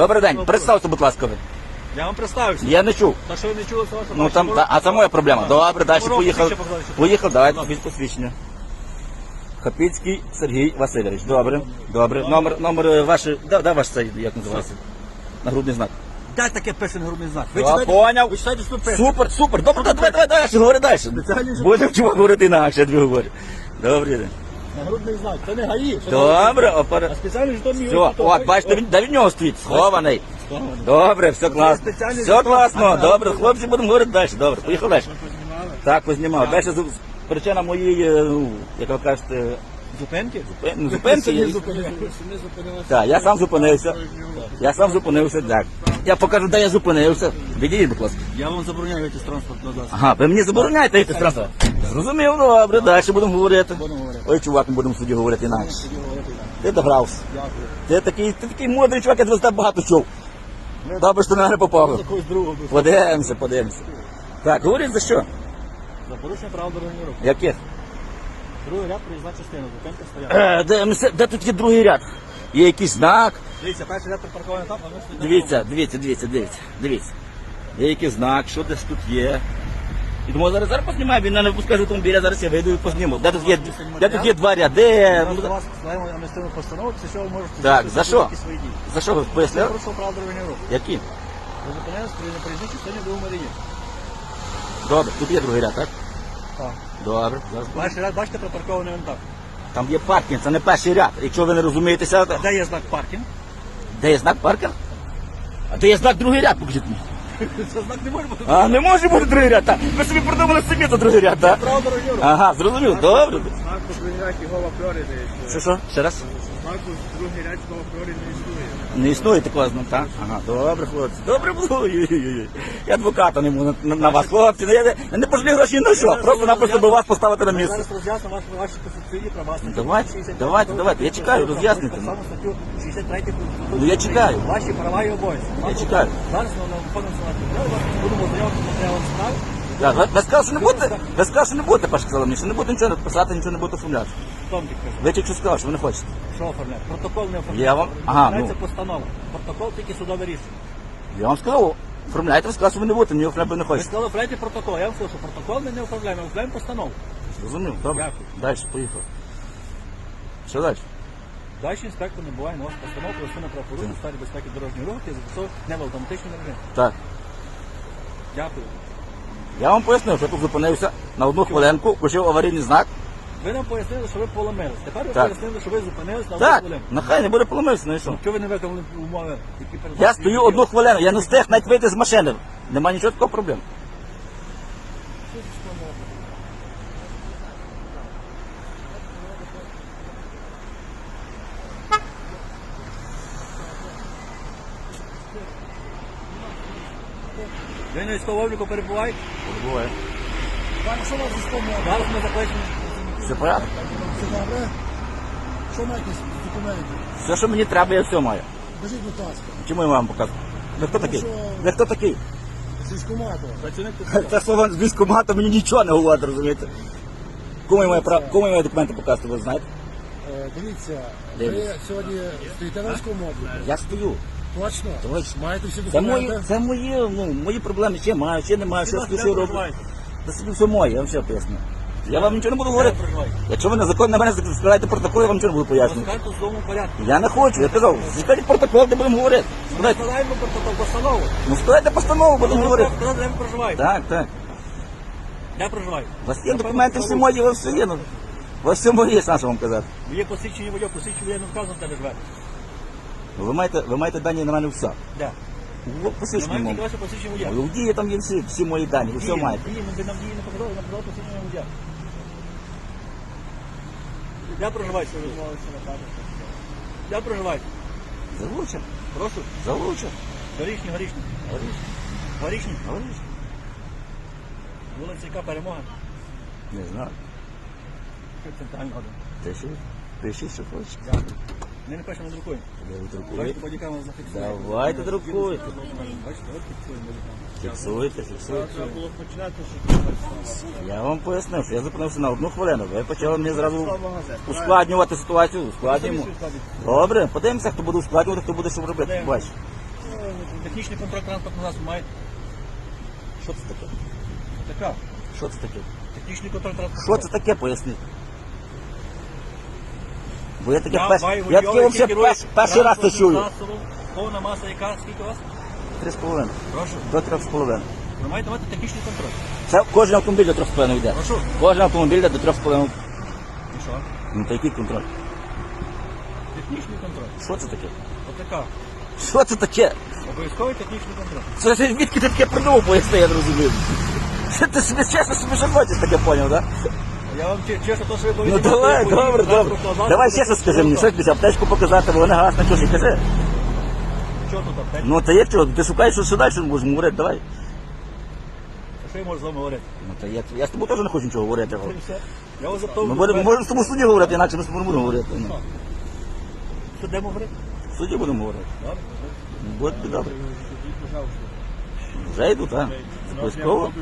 Добрий день, представте, будь ласка, ви. Я вам представився. Я не чув. Та що ви не чули, це ваша Ну ваша там, та, а це моя проблема. Добре, далі Ворог, поїхав. ще показали, що- Поїхав, давайте від посвідчення. Хапіцький Сергій Васильович. Добре, добре. Номер, номер е, ваш, да, да, ваш цей, як називається? Нагрудний знак. Дай таке пише грудний знак. Ви Я читайте- поняв. Ви читайте, що пише. Супер, супер. Добре, давай, давай, давай, говори далі. Будемо чого говорити інакше, я тобі говорю. Добрий день. Нагрудний знак. Це не гаї. Добре, А спеціальний жетон мій Все, ось от, бачите, він, де від нього стоїть, схований. Добре, все класно. спеціальний Все класно, добре, хлопці, будемо говорити далі. Добре, поїхали далі. Так, познімав. Далі зу- причина моєї, е, ну, як ви кажете, Зупинки? зупи- ну, зупинки. Є. Так, я сам зупинився. Я сам зупинився, так. Я покажу, де я зупинився. Відійдіть, будь ласка. Я вам забороняю йти з транспортного засобу. Ага, ви мені забороняєте йти страшно. Зрозумів, добре, далі будемо говорити. Будемо говорити. Ой, чувак, ми будемо в суді говорити інакше. Ти догрався. Дякую. Ти такий, ти такий мудрий чувак, я тебе так багато чув. Добре, що ти на мене попав. Подивимося, подивимося. Так, говоріть за що? За порушення прав дорожнього руху. Яких? Другий ряд проїзна частина. Зупинка стояла. Е, де, ми де тут є другий ряд? Є якийсь знак. Дивіться, перший ряд припаркований там, а ми стоїмо. Дивіться, дивіться, дивіться, дивіться, дивіться. Є якийсь знак, що десь тут є. І думаю, зараз зараз познімаю, він не випускає з автомобіля, зараз я вийду і позніму. Де тут є, де тут є два ряди? Ми Ну, вас складаємо адміністративну постанову, після чого ви можете Так, за що? якісь свої дії. За що ви Я пояснили? порушив прав дорожнього руху. Які? Ви зупинились при проїзній частині до Марії. Добре, тут є другий ряд, так? Так. Добре. зараз. Перший ряд, бачите, припаркований вон так. Там є паркінг, це не перший ряд. Якщо ви не розумієтеся, то- Де є знак паркінг? де є знак паркінг? А де є знак другий ряд, покажіть мені. Це знак не може бути. А, не може бути другий ряд, так? Ви собі придумали самі за другий ряд, так? Право руху. Ага, зрозумів, добре. Знак по його не. Що, що? Ще раз? Знаку другий ряд його в не існує. Не існує такого знаку, так? Ага, добре, хлопці. Добре було. Ой-ой-ой. Я адвоката не можу на, на вас, хлопці. Ну, Я, я не пожалію гроші на що. Просто напросто би вас поставити на місце. Зараз роз'яснимо ваші, ваші конституційні права. статтю Давайте, 63 давайте, давайте. Я чекаю, Конституції, роз'яснюйте. Так само статтю 63 Конституції. Ну, я чекаю. Ваші права і обов'язки. Я чекаю. Зараз ми виходимо на будемо знайомитися з матеріалом справи. Так, ви, ви сказали, що не будете, ви сказали, що не будете, Паш сказали мені, що не будете нічого писати, нічого не будете оформляти. Том. Ви тільки що сказали, що ви не хочете. Що оформляє? Протокол не оформляє. Я вам- ага, Оформляється ну. постанова. Протокол тільки судове рішення. Я вам сказав, оформляйте, ви сказали, що ви не будете, мені оформляти не Ви хочете. сказали, оформляйте протокол. Я вам скажу, що протокол ми не оформляємо, ми оформляємо постанову. Зрозумів, добре. Дякую. Далі, поїхав. Що далі? Далі інспектор не буває на вас постанов про на правопорушення в сфері безпеки дорожнього руху і застосовує не в автоматичному режимі. Так. Дякую. Я вам пояснив, що я тут зупинився на одну хвилинку, включив аварійний знак. Ви нам пояснили, що ви поломились. Тепер ви Так. пояснили, що ви зупинились на одну Так, хвилину. нехай не буде поломився, ну і що? Чого ви не виконали умови, які передбачені? Я стою одну хвилину, я не встиг навіть вийти з машини. Нема нічого такого проблем. Ви на військовому обліку перебуваєте? Буває. Пане, що вас військовому Зараз ми закличемо. Все порядок. Все добре? Що маєте з документів? Все, що мені треба, я все маю. Скажіть, будь ласка, Чому я вам показую? Ви хто такий? Ви хто такий? з військкомату. Працівник Це слово з військкомату мені нічого не говорить, розумієте? Кому я маю прав... кому я маю документи показувати, ви знаєте? Е, Дивіться, ви сьогодні стоїте на військовому обліку. Я стою. Точно? Точно. Маєте всі Це мої, документи? це мої, ну, мої проблеми. Ще маю, ще не маю, що я Де собі Це собі все моє, я вам все поясню. Я вам нічого не буду говорити. Якщо ви незаконно на мене складаєте протокол, я вам нічого не буду пояснювати. Розкажете в судовому порядку. Я не хочу, я казав, скажіть протокол, де будемо говорити. Ми Складайте, складаємо протокол постанову. ну складайте постанову, будемо говорити. Хто де ви проживаєте? Так, так. Де проживаєте? У вас є документи всі мої, у вас все є. Ну. У вас все моє, що вам казати. Є посвідчення водія, посвідчення водія не вказано, де ви живете. Ну, Ви маєте, ви маєте дані на мене все. Де? У посвідченні Немає тільки ваше посвідчення водія. У дії там є всі, всі мої дані, ви все маєте. дії, ви нам дії не показали, нам показали посвідчення водія. Де проживаєте? Я проживаю. Залучен, Прошу. залучен. Горішні, горішні. Горішні. Горішні. Горішні. Вулиця яка перемога. Не знаю. Центральна. Ти що? Що хочеш. Дякую. Ми не пишемо, друкуємо. Я друкую. Бачите, бодікам зафіксує. Давайте друкуйте. Бачите, от фіксуємо. Фіксуйте, фіксуйте. Треба було починати, що Я вам пояснив, що я зупинився на одну хвилину. Ви почали мені зразу ускладнювати ситуацію. Ускладнюємо. Добре, подивимося, хто буде ускладнювати, хто буде що робити. Бач. Технічний контроль транспортного засобу має. Що це таке? Така. Що це таке? Технічний контроль Що це таке, поясніть? Бо я таке Я перш... маю я таке керує перш... перший раз це чую. Повна маса яка? Скільки у вас? Три з половиною. Прошу. До трьох з половиною. Ви маєте мати технічний контроль. Це кожен автомобіль до трьох з половиною йде. Прошу. Кожен автомобіль йде до трьох з половиною. І що? Ну то який контроль? Технічний контроль. Що це таке? Отака. Що це таке? Обов'язковий технічний контроль. Це ж відки ти таке придумав, поясни, я не розумію. Це ти собі чесно собі ще хочеш таке поняв, так? Я вам че- чесно то, що ви Ну давай, бути добре, добре. засобу, Давай чесно скажи мені, що тобі аптечку показати, бо вона гасна, що ж, кажи. Що тут аптека? Ну та є що, ти шукаєш, що далі можемо говорити, давай. Що я можу з вами говорити? Ну та я, я з тобою теж не хочу нічого говорити. Все. Я вас запитав. Ми будемо, можемо з тобою в суді говорити, інакше ми з тобою не будемо говорити. Ну, Що де говорити? В суді будемо говорити. Добре. Ну, Буде добре. Вже йду, так. Обов'язково.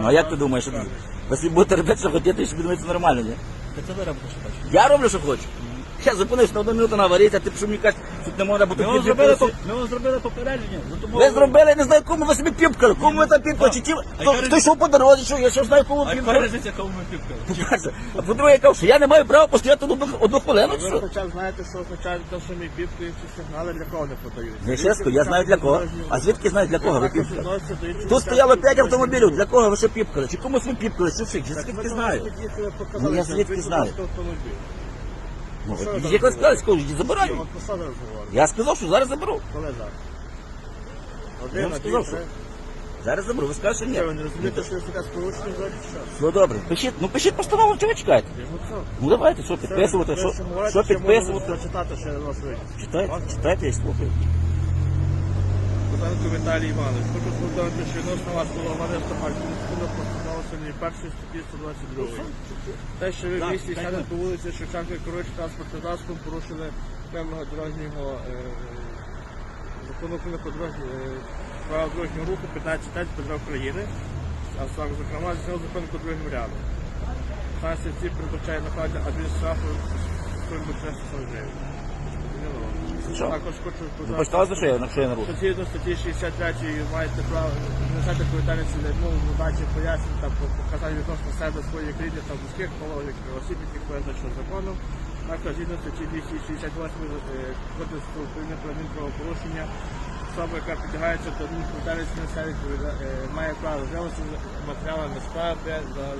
Ну а як ти думаєш, якщо ти? Будете робити, що хотіти, що думаєте нормально, ні? Та це ви робите, що хочете. Я роблю, що хочу. Я зупинився на одну минуту на аварії, а ти що мені кажеш, тут не можна, бо Ми тут вам дві зробили, полоси. поп- ми вам зробили попередження. за тому- Ви зробили, я не знаю, кому ви собі піпкали, кому ви там піпкали, чи ті, А хто, яка хто йшов по дорозі, що я що знаю, кому А яка піпкали. різниця, кому ми піпкали? По-перше. А по-друге, я кажу, що я не маю права постояти одну, одну хвилину, Ви що? хоча б знаєте, що означає те, що ми піпки чи сигнали для кого не подають. Я чесно, я знаю для кого. А звідки знаю для кого ви піпкали? Тут стояло учасників п'ять автомобілів, для кого ви ще піпкали? Чи комусь ви піпкали, чи всіх? Я звідки знаю? Ну, я звідки знаю? Ну, Як ви сказали, скажу, забираю. От. Я сказав, що зараз заберу. Коли зараз? Я Один, вам сказав, що три. Зараз заберу. Ви скажете. Що, ви не розумієте, що я з порушенням зроблять час? Ну добре. Пишіть, ну пишіть постанову, чого ви чекаєте? Я ж що? Ну давайте, що підписувати, що, що підписувати. Прочитати, що я вас вийду. Читайте, читайте, я слухаю. Козанко Віталій Іванович, хочу повідомити, що відносно вас було Стахальського суду постановився не першої статті 122. Те, що ви в місті так. по вулиці Шевченка, керуючи транспортним засобом, порушили певного дорожнього е, закону про е, правил дорожнього руху 15 5 Петра України, а саме, зокрема, з цього закону по дорожньому ряду. Санкція ці передбачає накладення адмінштрафу суми 340 гривень. Що? Також хочу сказати, почитали, за що я, на що я нарушив? що згідно статті 63 маєте право несете відповідальність за відмову в надачі пояснень та показань відносно себе своїх рідних та близьких положень осіб, яких визначено законом. Також згідно статті 268 е, Кодексу України про адмінправопорушення особа, яка підлягається до адмінвідповідальності несе відповіда- е, має право з'явитися з матеріалами справи,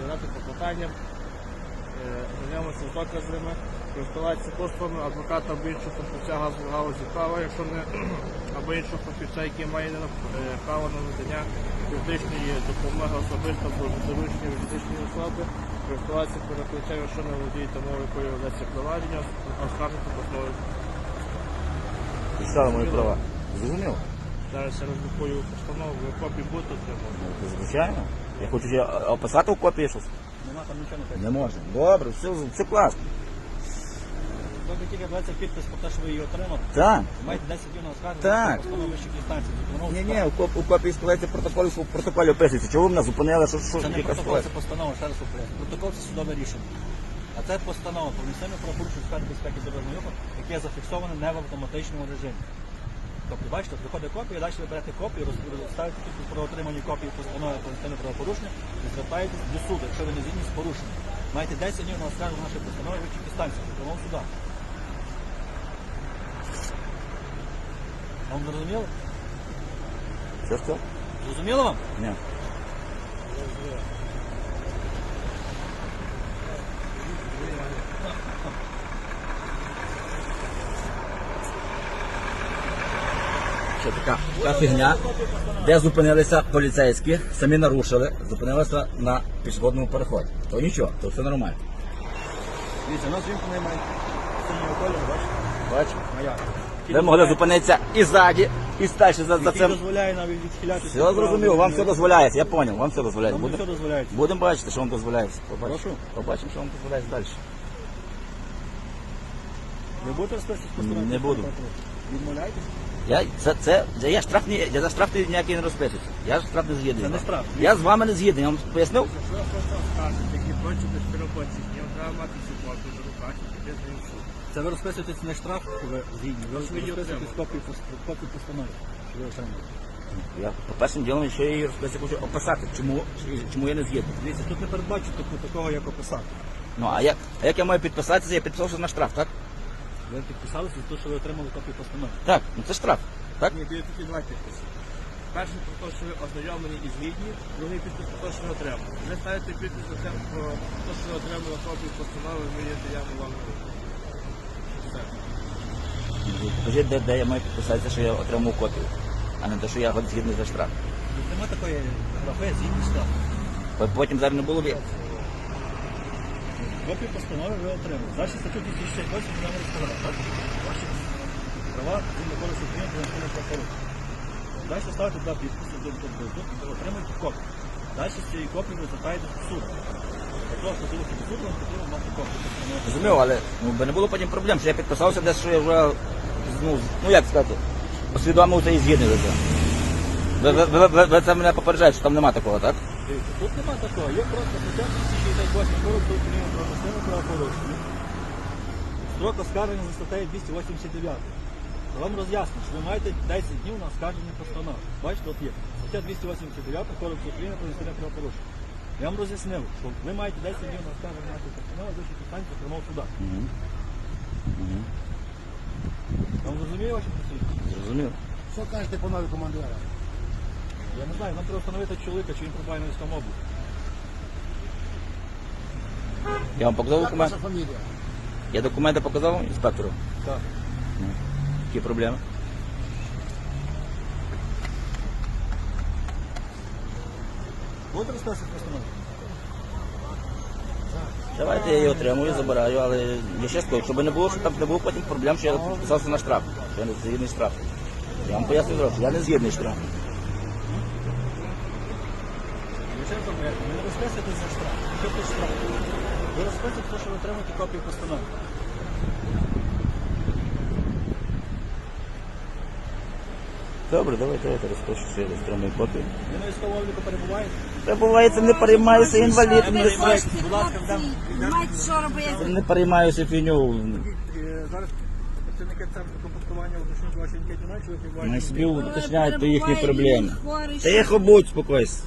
задати клопотанням, е, ознайомитися з доказами, користуватися послугами адвоката або іншого фахівця газової галузі права, якщо не або іншого фахівця, який має е, право на надання юридичної допомоги особисто або доручення юридичної особи, користуватися переключенням, якщо не володієте мовою, якою ведеться провадження, оскаржити постанови. Писали мої права. Зрозуміло? Зараз я роздрукую постанову, ви копії будете отримувати. Звичайно. Я хочу ще описати в копії щось. Нема там нічого не Не можна. Добре, все, все класно. Тобто тільки 20 підпис про те, що ви її отримали. Так. Маєте 10 днів на оскарження. Так. Постанову вищих інстанцій. Ні, ні, у, коп- у копії складається протокол, в протоколі описується. Чого ви мене зупинили, що, що Це не яка протокол, ситуація? це постанова, ще раз попереджу. Протокол це судове рішення. А це постанова про внесення правопорушень сфери безпеки дорожнього руху, яке зафіксоване не в автоматичному режимі. Тобто, бачите, виходить копія, далі ви берете копію, роз- ставите тут про отримані копії постанови про внесення правопорушення і звертаєтесь до суду, якщо ви не згідні з порушенням. Маєте 10 днів на оскарження нашої постанови в інших інстанціях, в Вам зрозуміло? Що що? Зрозуміло вам? Ні. Що така, така фігня, де зупинилися поліцейські, самі нарушили, зупинилися на пішохідному переході. То нічого, то все нормально. Дивіться, у нас жінка немає синього кольору, бачите? Бачите? Моя. Ви могли зупинитися і ззаді, і стальше за, за Який цим. дозволяє навіть відхилятися. Все зрозуміло, вам все дозволяється, я зрозумів, вам все дозволяється. Вам не Будемо все дозволяється. будем бачити, що вам дозволяється. Побачимо. Прошу. Побачимо, що вам дозволяється далі. Ви будете розписувати постанову? Не буду. Відмовляєтесь? Я, це, це, я штраф не, я за штраф ніякий не розписуюся. Я ж штраф не згідний. Це не штраф. Я з вами не згідний, я вам пояснив? Що я хочу скажете, які бачите з робочі днів, треба мати ситуацію до руках, і тоді з ним. Це ви розписуєтесь не штраф, що ви згідні. Ви Що розписуєтесь копію, пос- копію постанови. ви отримали. Я по першим ділом ще її розписати хочу описати, чому, чому я не згідний. Дивіться, тут не передбачено таку- такого, як описати. Ну а як, а як я маю підписатися, я підписався на штраф, так? Ви підписалися за те, що ви отримали копію постанови. Так, ну це штраф. Так? Ні, є тільки два підписи. Перший про те, що ви ознайомлені і згідні, другий підпис про те, що ви отримали. Ви ставите підпис про те, що ви отримали копію постанови, ми є даємо вам на. Покажіть, де, де я маю підписатися, що я отримав копію, а не те, що я згідний за штраф. Нема такої графи, згідні штраф. Бо Потім зараз не було б. Копію постанови ви отримали. Статтю 268 ми нам розказали, так? Ваші права згідно кодексу України про адміністративне правопорушення. Далі ставите два підписи, один тут отримуєте копію. Далі з цієї копії ви звертаєтесь до суду. Розумів, але ну, би не було потім проблем, що я підписався десь, що я вже, ну, ну як сказати, усвідомив це і згідний за це. Ви, ви, ви, ви, ви це мене попереджаєте, що там нема такого, так? Тут нема такого. Є просто стаття 268 кодексу України про адміністративне правопорушення. Строк оскарження за статтею 289. Вам роз'ясню, що ви маєте 10 днів на оскарження постанови. Бачите, от є. Стаття 289 Кодексу України про адміністративне правопорушення. Я вам роз'яснив, що ви маєте 10 днів на оскарження нашої постанови, вищу питання прямого суда. Я вам зрозумію ваші працівники? Зрозумів. Що кажете по новій командира? Я не знаю, нам треба встановити чоловіка, чи він прибуває на військовому обліку. Я вам показав Як документи? ваша фамілія? Я документи показав інспектору. Так. Які проблеми? Будете розказувати постанову? Давайте я її отримую, забираю, але я ще скажу, щоб не було, щоб там не було потім проблем, що я підписався на штраф. Що я не згідний штраф. Я вам поясню зразу, я не згідний штраф. Звичайно, ви не розписуєтесь за штраф. Що тут штраф? Ви розписуєте що ви отримаєте копію постанови. Добре, давайте, давайте розпишу, що я отримую копію. Ви на військовому обліку перебуваєте? Перебувається, не переймаюся інвалід. Не, переймаюся. Хлопці, Будь ласка, хлопці, мають що робити. не переймаюся фіню. Е, Зараз працівники центру комплектування уточнюють ваші анкеті наче, ви Не перебуваєте. собі уточняють, то їхні Перебуває проблеми. він Хворий, Та я будь спокойся.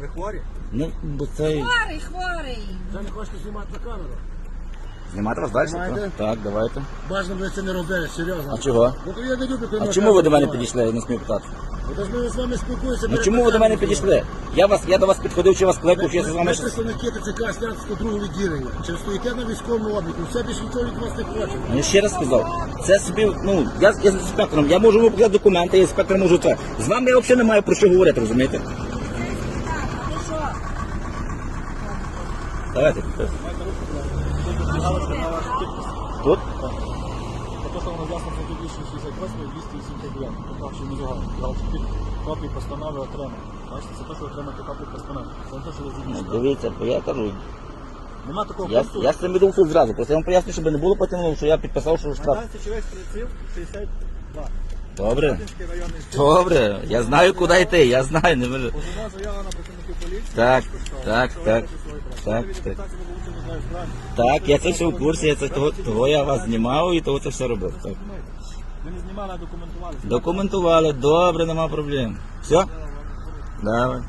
Ви хворі? Ну, бо це... хворий, хворий. Вже не хочете знімати на камеру? Знімати вас далі? Знімайте. Так, давайте. Бажано ви це не робили, серйозно. А чого? Ну то я не люблю, коли А чому ви до мене підійшли, я не смію питати? знімають. Та ж ми з вами спілкуємося. Ну перед чому ви до мене підійшли? Я вас, я до вас підходив, чи вас кликав, чи я з Ми вами... представники ТЦК Снянського другого відділення. Чи стоїте на військовому обліку? Все більше нічого від вас не хочемо. Ну, я ще раз сказав, це собі, ну, я, з- я з інспектором, я можу вам показати документи, я інспектор можу це. З вами я взагалі не маю про що говорити, розумієте? Давайте, підписуйте. Збігалися на ваш підпис. Тут? Те, що воно з'ясно за 268 і 289. Тобто, що не згодом. Галочки копії постанови отримали. Бачите, це те, що ви отримаєте копію постанови. Це не те, що ви Ну, дивіться, бо я кажу, Нема такого я, пункту. я з цим іду в суд зразу, просто я вам поясню, щоб не було потім, ну, що я підписав, що штраф. Майдан січових стрільців 62. Добре, Київський районний суд. добре, я знаю, куди йти, я знаю, не можу. Позова заява на працівників поліції. Так, Що? так, Що ви так, робите свої права? так, так. не. Так, я це все в курсі, я це того, того я вас знімав і того це все робив. Так. Ви не знімали, а документували. Документували, добре, нема проблем. Все? Давай.